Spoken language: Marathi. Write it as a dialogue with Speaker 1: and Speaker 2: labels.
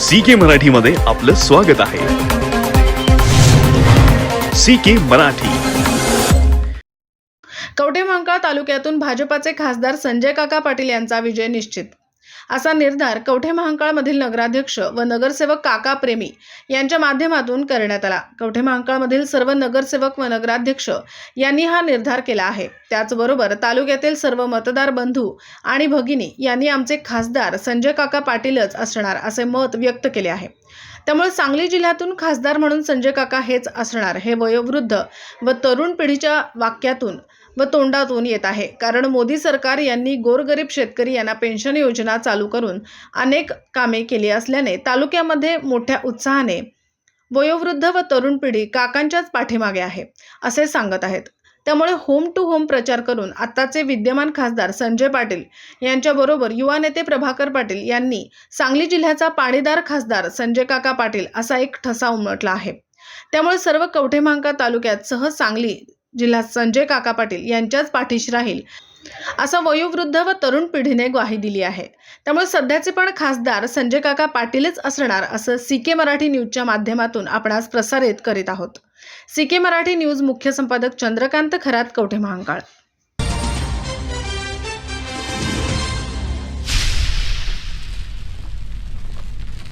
Speaker 1: सी के मराठीमध्ये आपलं स्वागत आहे. सी के मराठी.
Speaker 2: कवठेमहांकाळ तालुक्यातून भाजपाचे खासदार संजय काका पाटील यांचा विजय निश्चित. असा निर्धार कवठे महांकाळमधील नगराध्यक्ष व नगरसेवक काका प्रेमी यांच्या माध्यमातून करण्यात आला. कवठेमहांकाळमधील सर्व नगरसेवक व नगराध्यक्ष यांनी हा निर्धार केला आहे. त्याचबरोबर तालुक्यातील सर्व मतदार बंधू आणि भगिनी यांनी आमचे खासदार संजय काका पाटीलच असणार असे मत व्यक्त केले आहे. त्यामुळे सांगली जिल्ह्यातून खासदार म्हणून संजय काका हेच असणार हे वयोवृद्ध व तरुण पिढीच्या वाक्यातून व तोंडातून येत आहे. कारण मोदी सरकार यांनी गोरगरीब शेतकरी यांना पेन्शन योजना चालू करून अनेक कामे केली असल्याने तालुक्यामध्ये मोठ्या उत्साहाने वयोवृद्ध व तरुण पिढी काकांच्याच पाठीमागे आहे असे सांगत आहेत. त्यामुळे होम टू होम प्रचार करून आत्ताचे विद्यमान खासदार संजय पाटील यांच्याबरोबर युवा नेते प्रभाकर पाटील यांनी सांगली जिल्ह्याचा पाणीदार खासदार संजय काका पाटील असा एक ठसा उमटला आहे. त्यामुळे सर्व कवठेमहांकाळ तालुक्यात सह सांगली जिल्हा संजय काका पाटील यांच्याच पाठीशी राहील असं वयोवृद्ध व तरुण पिढीने ग्वाही दिली आहे. त्यामुळे सध्याचे पण खासदार संजय काका पाटीलच असणार असं सी के मराठी न्यूजच्या माध्यमातून आपणास प्रसारित करीत आहोत. सी के मराठी न्यूज मुख्य संपादक चंद्रकांत खरात कवठे महांकाळ